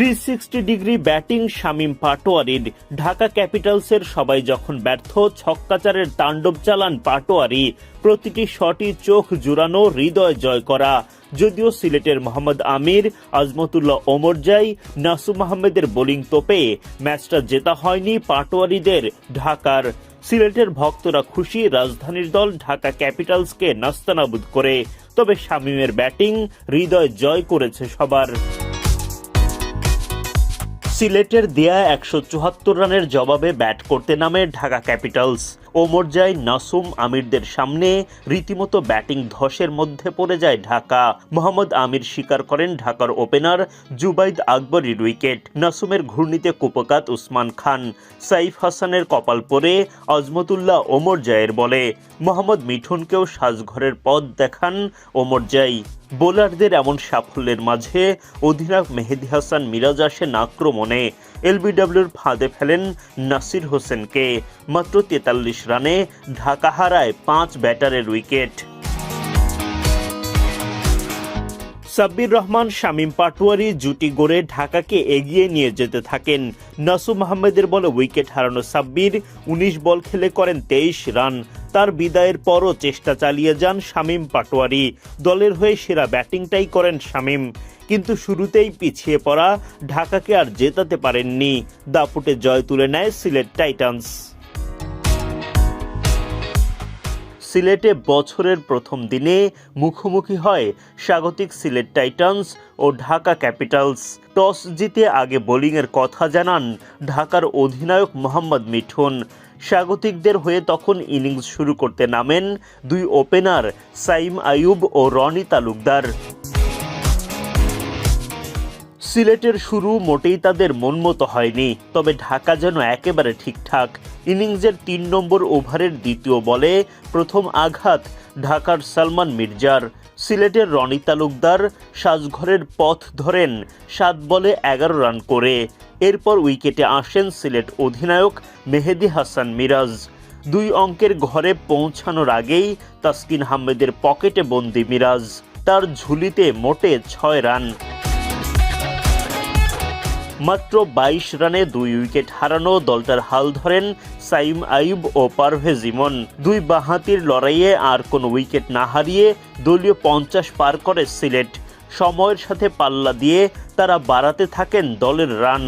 Three sixty degree batting Shamim পাটোয়ারির Dhaka ক্যাপিটালসের সবাই যখন ব্যর্থ, ছক্কাচারের তাণ্ডব চালান পাটোয়ারি। প্রতিটি শটই চোখ জুড়ানো, হৃদয় জয় করা। যদিও সিলেটের মোহাম্মদ আমির, আজমতুল্লাহ ওমরজাই নাসুম আহমেদের বোলিং তোপে ম্যাচটা জেতা হয়নি পাটোয়ারিদের ঢাকার। সিলেটের ভক্তরা খুশি, রাজধানীর দল ঢাকা ক্যাপিটালসকে নাস্তানাবুদ করে। তবে শামীমের ব্যাটিং হৃদয় জয় করেছে সবার। সিলেটের দেয়া একশো চুয়াত্তর রানের জবাবে ব্যাট করতে নামে ঢাকা ক্যাপিটালস। ওমরজাই নাসুম আমিরদের সামনে। রীতিমতো ব্যাটিং ধসের মধ্যে পড়ে যায় ঢাকা। মোহাম্মদ আমির স্বীকার করেন ঢাকার ওপেনার জুবাইদ আকবরের উইকেট। নাসুমের ঘূর্ণিতে কুপকাত উসমান খান। সাইফ হাসানের কপাল পরে আজমতুল্লাহ ওমরজাইয়ের বলে। মোহাম্মদ মিঠুনকেও সাজঘরের পথ দেখান ওমর ওমরজাই বোলারদের এমন সাফল্যের মাঝে অধিনায়ক মেহেদি হাসান মিরাজ আসেন আক্রমণে এলবিডব্লিউর ফাঁদে ফেলেন নাসির হোসেনকে। মাত্র তেতাল্লিশ রানে ঢাকা হারায় পাঁচ ব্যাটারের উইকেট। সাব্বির রহমান, শামীম পাটোয়ারি জুটি গড়ে ঢাকাকে এগিয়ে নিয়ে যেতে থাকেন। নাসুম আহমেদের বলে উইকেট হারানো সাব্বির উনিশ বল খেলে করেন তেইশ রান। তার বিদায়ের পরও চেষ্টা চালিয়ে যান শামীম পাটোয়ারি। দলের হয়ে সেরা ব্যাটিংটাই করেন শামীম। কিন্তু শুরুতেই পিছিয়ে পড়া ঢাকাকে আর জেতাতে পারেননি। দাপুটে জয় তুলে নেয় সিলেট টাইটান্স। সিলেটে বছরের প্রথম দিনে মুখোমুখি হয় স্বাগতিক সিলেট টাইটান্স ও ঢাকা ক্যাপিটালস। টস জিতে আগে বোলিংয়ের কথা জানান ঢাকার অধিনায়ক মোহাম্মদ মিঠুন। স্বাগতিকদের হয়ে তখন ইনিংস শুরু করতে নামেন দুই ওপেনার সাইম আয়ুব ও রনি তালুকদার। সিলেটের শুরু মোটেই তাদের মন মতো হয়নি, তবে ঢাকা যেন একেবারে ঠিকঠাক। ইনিংসের তিন নম্বর ওভারের দ্বিতীয় বলে প্রথম আঘাত ঢাকার সালমান মির্জার। সিলেটের রনি তালুকদার সাজঘরের পথ ধরেন সাত বলে এগারো রান করে। এরপর উইকেটে আসেন সিলেট অধিনায়ক মেহেদি হাসান মিরাজ। দুই অঙ্কের ঘরে পৌঁছানোর আগেই তাসকিন আহমেদের পকেটে বন্দি মিরাজ। তার ঝুলিতে মোটে ছয় রান। মাত্র বাইশ রানে দুই উইকেট হারানো দলটার হাল ধরেন সাইম আইব ও পারভেজ ইমন। দুই বাহাতির লড়াইয়ে আর কোনো উইকেট না হারিয়ে দলীয় পঞ্চাশ পার করে সিলেট। সময়ের সাথে পাল্লা দিয়ে তারা বাড়াতে থাকেন দলের রান।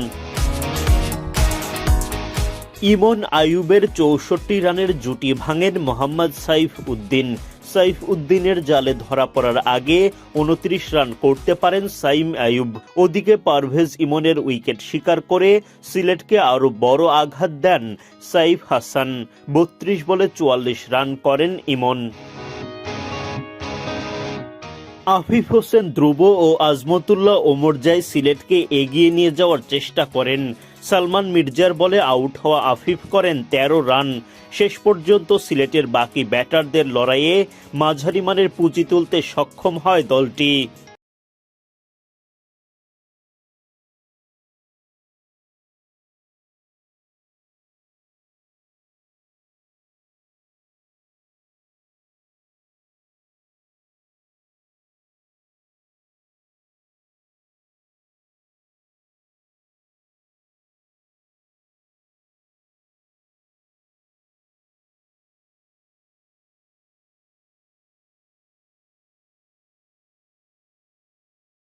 ইমন আয়ুবের চৌষট্টি রানের জুটি ভাঙেন মোহাম্মদ সাইফ উদ্দিন। সাইফ উদ্দিনের জালে ধরা পড়ার আগে উনত্রিশ রান করতে পারেন সাইম আয়ুব। ওদিকে পারভেজ ইমনের উইকেট শিকার করে সিলেটকে আরও বড় আঘাত দেন সাইফ হাসান। বত্রিশ বলে চুয়াল্লিশ রান করেন ইমন। আফিফ হোসেন ধ্রুব ও আজমতুল্লাহ ওমর ওমরজাই সিলেটকে এগিয়ে নিয়ে যাওয়ার চেষ্টা করেন। সালমান মির্জার বলে আউট হওয়া আফিফ করেন ১৩ রান। শেষ পর্যন্ত সিলেটের বাকি ব্যাটারদের লড়াইয়ে মাঝারি মানের পুঁজি তুলতে সক্ষম হয় দলটি।